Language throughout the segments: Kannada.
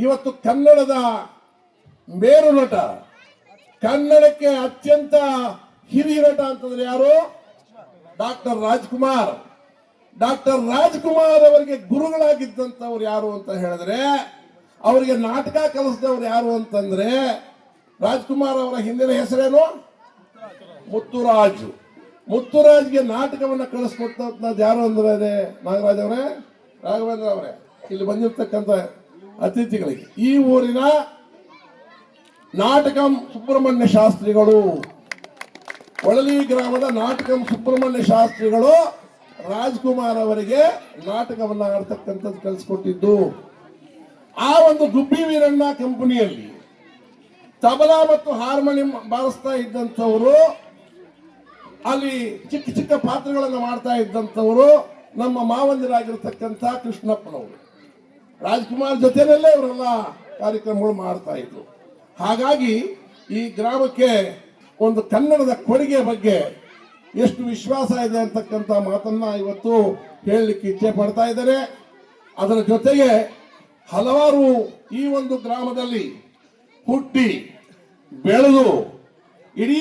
ಇವತ್ತು ಕನ್ನಡದ ಮೇರು ನಟ, ಕನ್ನಡಕ್ಕೆ ಅತ್ಯಂತ ಹಿರಿಯ ನಟ ಅಂತಂದ್ರೆ ಯಾರು? ಡಾಕ್ಟರ್ ರಾಜ್ಕುಮಾರ್. ಡಾಕ್ಟರ್ ರಾಜ್ಕುಮಾರ್ ಅವರಿಗೆ ಗುರುಗಳಾಗಿದ್ದಂಥವ್ರು ಯಾರು ಅಂತ ಹೇಳಿದ್ರೆ, ಅವರಿಗೆ ನಾಟಕ ಕಲಿಸಿದವ್ರು ಯಾರು ಅಂತಂದ್ರೆ ರಾಜ್ಕುಮಾರ್ ಅವರ ಹಿಂದಿನ ಹೆಸರೇನು? ಮುತ್ತುರಾಜು. ಮುತ್ತುರಾಜ್ಗೆ ನಾಟಕವನ್ನ ಕಳಿಸ್ಕೊಟ್ಟದ್ದು ಯಾರು ಅಂದ್ರೆ ಅದೇ ನಾಗರಾಜ್ ಅವರೇ? ರಾಘವೇಂದ್ರ ಅವರೇ. ಇಲ್ಲಿ ಬಂದಿರ್ತಕ್ಕಂಥ ಅತಿಥಿಗಳಿಗೆ. ಈ ಊರಿನ ನಾಟಕಂ ಸುಬ್ರಹ್ಮಣ್ಯ ಶಾಸ್ತ್ರಿಗಳು. ಒಳಲಿ ಗ್ರಾಮದ ನಾಟಕಂ ಸುಬ್ರಹ್ಮಣ್ಯ ಶಾಸ್ತ್ರಿಗಳು ರಾಜ್ಕುಮಾರ್ ಅವರಿಗೆ ನಾಟಕವನ್ನು ಆಡ್ತಕ್ಕಂಥದ್ದು ಕಲಿಸ್ಕೊಟ್ಟಿದ್ದು ಆ ಒಂದು ಗುಬ್ಬಿ ವೀರಣ್ಣ ಕಂಪನಿಯಲ್ಲಿ ತಬಲಾ ಮತ್ತು ಹಾರ್ಮೋನಿಯಂ ಬಾರಿಸ್ತಾ ಇದ್ದಂಥವರು, ಅಲ್ಲಿ ಚಿಕ್ಕ ಚಿಕ್ಕ ಪಾತ್ರಗಳನ್ನು ಮಾಡ್ತಾ ಇದ್ದಂಥವರು ನಮ್ಮ ಮಾವಂದಿರಾಗಿರ್ತಕ್ಕಂಥ ಕೃಷ್ಣಪ್ಪನವರು. ರಾಜ್ಕುಮಾರ್ ಜೊತೆಯಲ್ಲೇ ಇವರೆಲ್ಲ ಕಾರ್ಯಕ್ರಮಗಳು ಮಾಡ್ತಾ ಇದ್ರು. ಹಾಗಾಗಿ ಈ ಗ್ರಾಮಕ್ಕೆ ಒಂದು ಕನ್ನಡದ ಕೊಡುಗೆ ಬಗ್ಗೆ ಎಷ್ಟು ವಿಶ್ವಾಸ ಇದೆ ಅಂತಕ್ಕಂಥ ಮಾತನ್ನ ಇವತ್ತು ಹೇಳಲಿಕ್ಕೆ ಇಚ್ಛೆ ಪಡ್ತಾ ಇದ್ದಾರೆ. ಅದರ ಜೊತೆಗೆ ಹಲವಾರು ಈ ಒಂದು ಗ್ರಾಮದಲ್ಲಿ ಹುಟ್ಟಿ, ಬೆಳೆದು, ಇಡೀ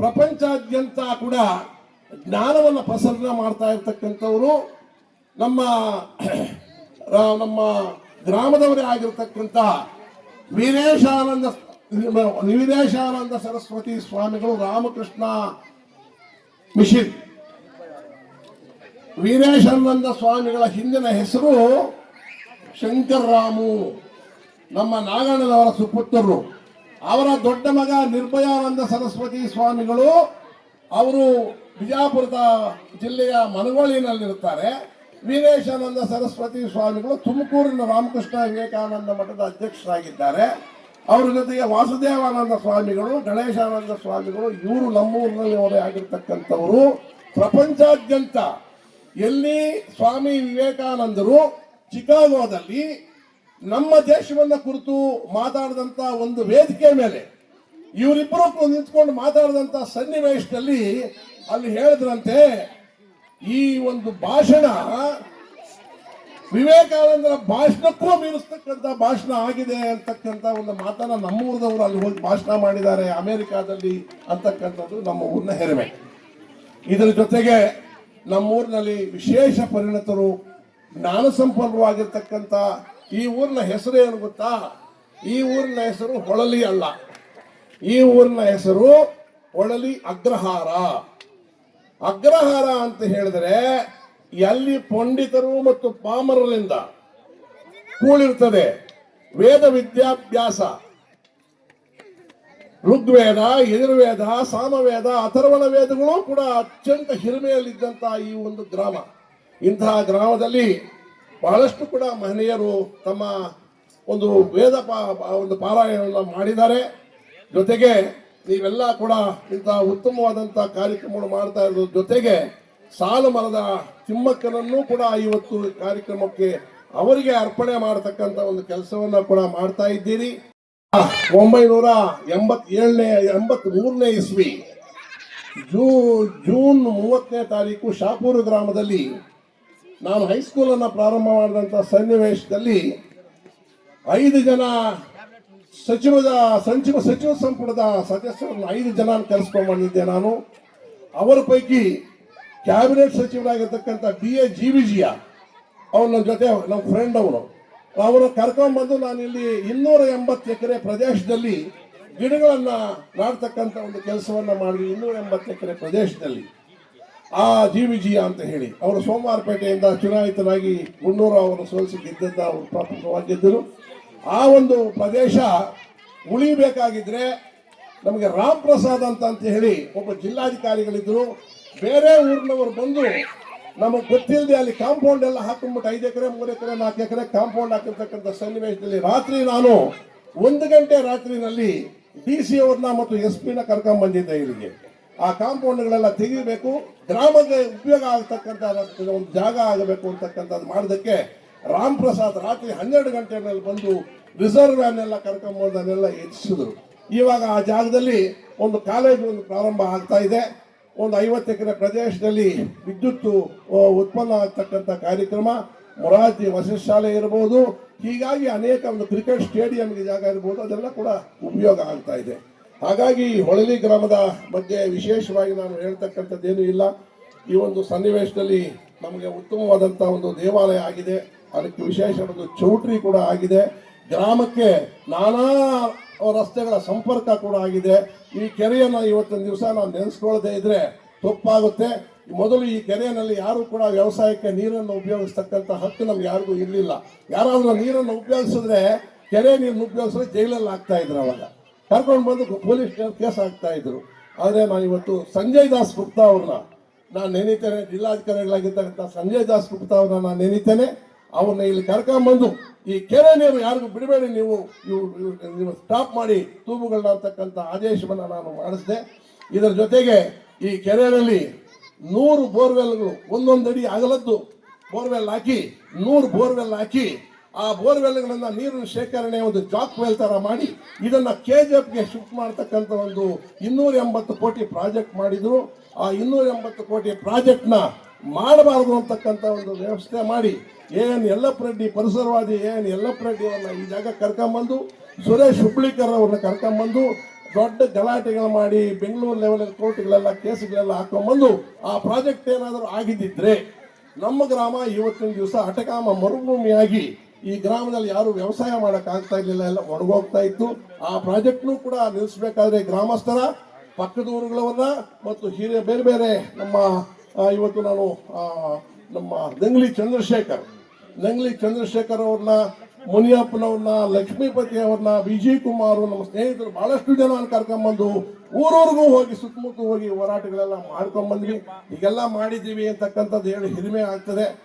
ಪ್ರಪಂಚಾದ್ಯಂತ ಕೂಡ ಜ್ಞಾನವನ್ನು ಪ್ರಸರಣ ಮಾಡ್ತಾ ಇರ್ತಕ್ಕಂಥವರು ನಮ್ಮ ನಮ್ಮ ಗ್ರಾಮದವರೇ ಆಗಿರ್ತಕ್ಕಂಥ ವೀರೇಶಾನಂದ ವೀರೇಶಾನಂದ ಸರಸ್ವತಿ ಸ್ವಾಮಿಗಳು ರಾಮಕೃಷ್ಣ ಮಿಷನ್. ವೀರೇಶಾನಂದ ಸ್ವಾಮಿಗಳ ಹಿಂದಿನ ಹೆಸರು ಶಂಕರ್ರಾಮು, ನಮ್ಮ ನಾಗಣ್ಣನವರ ಸುಪುತ್ರರು. ಅವರ ದೊಡ್ಡ ಮಗ ನಿರ್ಭಯಾನಂದ ಸರಸ್ವತಿ ಸ್ವಾಮಿಗಳು ಅವರು ಬಿಜಾಪುರದ ಜಿಲ್ಲೆಯ ಮನಗೋಳಿನಲ್ಲಿರುತ್ತಾರೆ. ವೀರೇಶಾನಂದ ಸರಸ್ವತಿ ಸ್ವಾಮಿಗಳು ತುಮಕೂರಿನ ರಾಮಕೃಷ್ಣ ವಿವೇಕಾನಂದ ಮಠದ ಅಧ್ಯಕ್ಷರಾಗಿದ್ದಾರೆ. ಅವರ ಜೊತೆಗೆ ವಾಸುದೇವಾನಂದ ಸ್ವಾಮಿಗಳು, ಗಣೇಶಾನಂದ ಸ್ವಾಮಿಗಳು, ಇವರು ನಮ್ಮೂರಿನಲ್ಲಿ ಅವರೇ ಆಗಿರ್ತಕ್ಕಂಥವರು. ಪ್ರಪಂಚಾದ್ಯಂತ ಎಲ್ಲಿ ಸ್ವಾಮಿ ವಿವೇಕಾನಂದರು, ಚಿಕಾಗೋದಲ್ಲಿ, ನಮ್ಮ ದೇಶವನ್ನ ಕುರಿತು ಮಾತಾಡಿದಂಥ ಒಂದು ವೇದಿಕೆ ಮೇಲೆ, ಇವರಿಬ್ಬರು ನಿಂತ್ಕೊಂಡು ಮಾತಾಡಿದಂಥ ಸನ್ನಿವೇಶದಲ್ಲಿ ಅಲ್ಲಿ ಹೇಳಿದ್ರಂತೆ ಈ ಒಂದು ಭಾಷಣ ವಿವೇಕಾನಂದರ ಭಾಷಣಕ್ಕೂ ಮೀರಿಸ್ತಕ್ಕಂಥ ಭಾಷಣ ಆಗಿದೆ ಅಂತಕ್ಕಂಥ ಒಂದು ಮಾತನ್ನ ನಮ್ಮೂರದವರು ಅಲ್ಲಿ ಹೋಗಿ ಭಾಷಣ ಮಾಡಿದ್ದಾರೆ ಅಮೆರಿಕಾದಲ್ಲಿ ಅಂತಕ್ಕಂಥದ್ದು ನಮ್ಮ ಊರಿನ ಹೆರಿಮೆ ಇದರ ಜೊತೆಗೆ ನಮ್ಮೂರಿನಲ್ಲಿ ವಿಶೇಷ ಪರಿಣತರು ಜ್ಞಾನ ಸಂಪನ್ನವಾಗಿರ್ತಕ್ಕಂಥ ಈ ಊರಿನ ಹೆಸರು ಏನು ಗೊತ್ತಾ? ಈ ಊರಿನ ಹೆಸರು ಹೊಳಲಿ ಅಲ್ಲ. ಈ ಊರಿನ ಹೆಸರು ಹೊಳಲಿ ಅಗ್ರಹಾರ. ಅಗ್ರಹಾರ ಅಂತ ಹೇಳಿದ್ರೆ ಎಲ್ಲಿ ಪಂಡಿತರು ಮತ್ತು ಪಾಮರರಿಂದ ಕೂಳಿರ್ತದೆ ವೇದ ವಿದ್ಯಾಭ್ಯಾಸ, ಋಗ್ವೇದ, ಯಜುರ್ವೇದ, ಸಾಮವೇದ, ಅಥರ್ವಣ ವೇದಗಳು ಕೂಡ ಅತ್ಯಂತ ಹಿರಿಮೆಯಲ್ಲಿದ್ದಂತಹ ಈ ಒಂದು ಗ್ರಾಮ. ಇಂತಹ ಗ್ರಾಮದಲ್ಲಿ ಬಹಳಷ್ಟು ಕೂಡ ಮಹನೀಯರು ತಮ್ಮ ಒಂದು ವೇದ ಒಂದು ಪಾರಾಯಣವನ್ನು ಮಾಡಿದ್ದಾರೆ. ಜೊತೆಗೆ ನೀವೆಲ್ಲ ಕೂಡ ಇಂತಹ ಉತ್ತಮವಾದಂಥ ಕಾರ್ಯಕ್ರಮಗಳು ಮಾಡ್ತಾ ಇರೋದ್ರ ಜೊತೆಗೆ ಸಾಲು ಮರದ ತಿಮ್ಮಕ್ಕನನ್ನು ಕೂಡ ಇವತ್ತು ಕಾರ್ಯಕ್ರಮಕ್ಕೆ ಅವರಿಗೆ ಅರ್ಪಣೆ ಮಾಡತಕ್ಕಂತ ಒಂದು ಕೆಲಸವನ್ನ ಕೂಡ ಮಾಡ್ತಾ ಇದ್ದೀರಿ. ಒಂಬೈನೂರ ಎಂಬತ್ತೇಳನೇ ಎಂಬತ್ ಮೂರನೇ ಇಸ್ವಿ. ಜೂ, ಜೂನ್ ಮೂವತ್ತನೇ ತಾರೀಕು ಶಾಪೂರು ಗ್ರಾಮದಲ್ಲಿ ನಾನು ಹೈಸ್ಕೂಲನ್ನು ಪ್ರಾರಂಭ ಮಾಡಿದಂಥ ಸನ್ನಿವೇಶದಲ್ಲಿ ಐದು ಜನ ಸಚಿವದ ಸಂಚಿವ ಸಚಿವ ಸಂಪುಟದ ಸದಸ್ಯರನ್ನು ಐದು ಜನ ಕರೆಸ್ಕೊಂಡ್ಬಂದಿದ್ದೆ ನಾನು. ಅವರ ಪೈಕಿ ಕ್ಯಾಬಿನೆಟ್ ಸಚಿವರಾಗಿರ್ತಕ್ಕಂಥ ಬಿ ಎ ಜಿ ವಿಜಿಯ ನನ್ನ ಜೊತೆ, ನಮ್ಮ ಫ್ರೆಂಡ್ ಅವರು ಅವರು ಕರ್ಕೊಂಡ್ಬಂದು ನಾನು ಇಲ್ಲಿ ಇನ್ನೂರ ಎಂಬತ್ತು ಎಕರೆ ಪ್ರದೇಶದಲ್ಲಿ ಗಿಡಗಳನ್ನ ನಾಡ್ತಕ್ಕಂಥ ಒಂದು ಕೆಲಸವನ್ನ ಮಾಡಿ ಇನ್ನೂರ ಎಂಬತ್ತು ಎಕರೆ ಪ್ರದೇಶದಲ್ಲಿ. ಆ ಜಿ ವಿಜಯ ಅಂತ ಹೇಳಿ. ಅವರು ಸೋಮವಾರಪೇಟೆಯಿಂದ ಚುನಾಯಿತರಾಗಿ ಗುಂಡೂರು ಅವರು ಸೋಲಿಸಿ ಗೆದ್ದಂತ ಅವರು ಪ್ರಾಥಮಿಕವಾಗಿ ಆ ಒಂದು ಪ್ರದೇಶ ಉಳಿಬೇಕಾಗಿದ್ರೆ ನಮಗೆ ರಾಮ್ ಪ್ರಸಾದ್ ಅಂತ ಅಂತ ಹೇಳಿ ಒಬ್ಬ ಜಿಲ್ಲಾಧಿಕಾರಿಗಳಿದ್ರು. ಬೇರೆ ಊರಿನವರು ಬಂದು ನಮಗೆ ಗೊತ್ತಿಲ್ಲದೆ ಅಲ್ಲಿ ಕಾಂಪೌಂಡ್ ಎಲ್ಲ ಹಾಕೊಂಡ್ಬಿಟ್ಟು ಐದು ಎಕರೆ, ಮೂರು ಎಕರೆ, ನಾಲ್ಕು ಎಕರೆ ಕಾಂಪೌಂಡ್ ಹಾಕಿರ್ತಕ್ಕಂಥ ಸನ್ನಿವೇಶದಲ್ಲಿ ರಾತ್ರಿ ನಾನು ಒಂದು ಗಂಟೆ ರಾತ್ರಿನಲ್ಲಿ ಡಿ ಸಿ ಅವ್ರನ್ನ ಮತ್ತು ಎಸ್ ಪಿನ ಕರ್ಕೊಂಡ್ ಬಂದಿದ್ದೆ ಇಲ್ಲಿಗೆ. ಆ ಕಾಂಪೌಂಡ್ಗಳೆಲ್ಲ ತೆಗಿಬೇಕು. ಗ್ರಾಮಕ್ಕೆ ಉಪಯೋಗ ಆಗ್ತಕ್ಕಂಥ ಒಂದು ಜಾಗ ಆಗಬೇಕು ಅಂತಕ್ಕಂಥದ್ದು ಮಾಡೋದಕ್ಕೆ ರಾಮ್ ಪ್ರಸಾದ್ ರಾತ್ರಿ ಹನ್ನೆರಡು ಗಂಟೆ ಮೇಲೆ ಬಂದು ರಿಸರ್ವ್ ವ್ಯಾನ್ ಎಲ್ಲ ಕರ್ಕೊಂಡ್ಬಂದು ಅದನ್ನೆಲ್ಲ ಹೆಚ್ಚಿಸಿದ್ರು ಇವಾಗ ಆ ಜಾಗದಲ್ಲಿ ಒಂದು ಕಾಲೇಜ್ ಒಂದು ಪ್ರಾರಂಭ ಆಗ್ತಾ ಇದೆ. ಒಂದು ಐವತ್ತು ಎಕರೆ ಪ್ರದೇಶದಲ್ಲಿ ವಿದ್ಯುತ್ ಉತ್ಪನ್ನ ಆಗ್ತಕ್ಕಂಥ ಕಾರ್ಯಕ್ರಮ. ಮೊರಾರ್ಜಿ ವಸತಿ ಶಾಲೆ ಇರಬಹುದು ಹೀಗಾಗಿ ಅನೇಕ ಒಂದು ಕ್ರಿಕೆಟ್ ಸ್ಟೇಡಿಯಂಗೆ ಜಾಗ ಇರಬಹುದು ಅದೆಲ್ಲ ಕೂಡ ಉಪಯೋಗ ಆಗ್ತಾ ಇದೆ. ಹಾಗಾಗಿ ಹೊಳಲಿ ಗ್ರಾಮದ ಬಗ್ಗೆ ವಿಶೇಷವಾಗಿ ನಾನು ಹೇಳ್ತಕ್ಕಂಥದ್ದೇನೂ ಇಲ್ಲ. ಈ ಒಂದು ಸನ್ನಿವೇಶದಲ್ಲಿ ನಮಗೆ ಉತ್ತಮವಾದಂಥ ಒಂದು ದೇವಾಲಯ ಆಗಿದೆ. ಅದಕ್ಕೆ ವಿಶೇಷ ಒಂದು ಚೌಟ್ರಿ ಕೂಡ ಆಗಿದೆ. ಗ್ರಾಮಕ್ಕೆ ನಾನಾ ರಸ್ತೆಗಳ ಸಂಪರ್ಕ ಕೂಡ ಆಗಿದೆ. ಈ ಕೆರೆಯನ್ನು ಇವತ್ತಿನ ದಿವಸ ನಾವು ನೆನೆಸ್ಕೊಳ್ಳದೆ ಇದ್ರೆ ತಪ್ಪಾಗುತ್ತೆ. ಮೊದಲು ಈ ಕೆರೆಯಲ್ಲಿ ಯಾರು ಕೂಡ ವ್ಯವಸಾಯಕ್ಕೆ ನೀರನ್ನು ಉಪಯೋಗಿಸ್ತಕ್ಕಂಥ ಹಕ್ಕು ನಮ್ಗೆ ಯಾರಿಗೂ ಇರಲಿಲ್ಲ. ಯಾರಾದರೂ ನೀರನ್ನು ಉಪಯೋಗಿಸಿದ್ರೆ ಕೆರೆ ನೀರನ್ನು ಉಪಯೋಗಿಸಿದ್ರೆ ಜೈಲಲ್ಲಿ ಆಗ್ತಾ ಇದ್ರು ಅವಾಗ. ಕರ್ಕೊಂಡು ಬಂದು ಪೊಲೀಸ್ ಕೇಸ್ ಆಗ್ತಾ ಇದ್ರು. ಆದರೆ ನಾನು ಇವತ್ತು ಸಂಜಯ್ ದಾಸ್ ಗುಪ್ತಾ ಅವ್ರನ್ನ, ನಾನು ನೆನೀತೇನೆ, ಜಿಲ್ಲಾಧಿಕಾರಿಗಳಾಗಿರ್ತಕ್ಕಂಥ ಸಂಜಯ್ ದಾಸ್ ಗುಪ್ತಾ ಅವ್ರನ್ನ ನಾನು ನೆನೀತೇನೆ. ಅವ್ರನ್ನ ಇಲ್ಲಿ ಕರ್ಕೊಂಬಂದು ಈ ಕೆರೆ ನೀರು ಯಾರಿಗೂ ಬಿಡಬೇಡಿ, ನೀವು ನೀವು ಸ್ಟಾಪ್ ಮಾಡಿ ತೂಬುಗಳನ್ನ ಅಂತಕ್ಕಂಥ ಆದೇಶವನ್ನು ನಾನು ಮಾಡಿಸಿದೆ. ಇದರ ಜೊತೆಗೆ ಈ ಕೆರೆಯಲ್ಲಿ ನೂರು ಬೋರ್ವೆಲ್ಗಳು ಒಂದೊಂದಡಿ ಅಗಲದ್ದು ಬೋರ್ವೆಲ್ ಹಾಕಿ, ನೂರು ಬೋರ್ವೆಲ್ ಹಾಕಿ, ಆ ಬೋರ್ವೆಲ್ಗಳನ್ನ ನೀರಿನ ಶೇಖರಣೆ ಒಂದು ಜಾಕ್ ವೆಲ್ ತರ ಮಾಡಿ, ಇದನ್ನ ಕೆ ಜಿ ಎಫ್ಗೆ ಶಿಫ್ಟ್ ಮಾಡ್ತಕ್ಕಂಥ ಒಂದು ಇನ್ನೂರ ಎಂಬತ್ತು ಕೋಟಿ ಪ್ರಾಜೆಕ್ಟ್ ಮಾಡಿದ್ರು. ಆ ಇನ್ನೂರ ಎಂಬತ್ತು ಕೋಟಿ ಪ್ರಾಜೆಕ್ಟ್ನ ಮಾಡಬಾರದು ಅಂತಕ್ಕಂಥ ಒಂದು ವ್ಯವಸ್ಥೆ ಮಾಡಿ ಎನ್ ಯಲ್ಲಪ್ಪ ರೆಡ್ಡಿ ಪರಿಸರವಾದಿ ಎನ್ ಯಲ್ಲಪ್ಪ ರೆಡ್ಡಿಯವ್ರನ್ನ ಈ ಜಾಗ ಕರ್ಕೊಂಬಂದು, ಸುರೇಶ್ ಹುಬ್ಳಿಕರ್ ಅವ್ರನ್ನ ಕರ್ಕೊಂಬಂದು ದೊಡ್ಡ ಗಲಾಟೆಗಳು ಮಾಡಿ ಬೆಂಗಳೂರು ಲೆವೆಲಲ್ಲಿ ಕೋರ್ಟ್ಗಳೆಲ್ಲ, ಕೇಸ್ಗಳೆಲ್ಲ ಹಾಕೊಂಬಂದು ಆ ಪ್ರಾಜೆಕ್ಟ್ ಏನಾದರೂ ಆಗಿದ್ದಿದ್ರೆ ನಮ್ಮ ಗ್ರಾಮ ಇವತ್ತಿನ ದಿವಸ ಅಟಕಾಮ ಮರುಭೂಮಿಯಾಗಿ ಈ ಗ್ರಾಮದಲ್ಲಿ ಯಾರು ವ್ಯವಸಾಯ ಮಾಡೋಕ್ಕಾಗ್ತಾ ಇರ್ಲಿಲ್ಲ, ಎಲ್ಲ ಒಣಗೋಗ್ತಾ ಇತ್ತು. ಆ ಪ್ರಾಜೆಕ್ಟ್ನು ಕೂಡ ನಿಲ್ಲಿಸಬೇಕಾದ್ರೆ ಗ್ರಾಮಸ್ಥರ, ಪಕ್ಕದ ಮತ್ತು ಹಿರಿಯ ಬೇರೆ ಬೇರೆ ನಮ್ಮ ಇವತ್ತು ನಾನು ನಮ್ಮ ನಂಗ್ಲಿ ಚಂದ್ರಶೇಖರ್ ನಂಗ್ಲಿ ಚಂದ್ರಶೇಖರ್ ಅವ್ರನ್ನ, ಮುನಿಯಪ್ಪನವ್ರನ್ನ, ಲಕ್ಷ್ಮೀಪತಿ ಅವ್ರನ್ನ, ವಿಜಯ್ ಕುಮಾರ್, ನಮ್ಮ ಸ್ನೇಹಿತರು ಬಹಳಷ್ಟು ಜನ ಕರ್ಕೊಂಬಂದು ಊರೂರಿಗೂ ಹೋಗಿ ಸುತ್ತಮುತ್ತ ಹೋಗಿ ಹೋರಾಟಗಳೆಲ್ಲ ಮಾಡ್ಕೊಂಬಂದ್ವಿ. ಈಗೆಲ್ಲ ಮಾಡಿದ್ದೀವಿ ಅಂತಕ್ಕಂಥದ್ದು ಹೇಳಿ ಹಿರಿಮೆ ಆಗ್ತದೆ.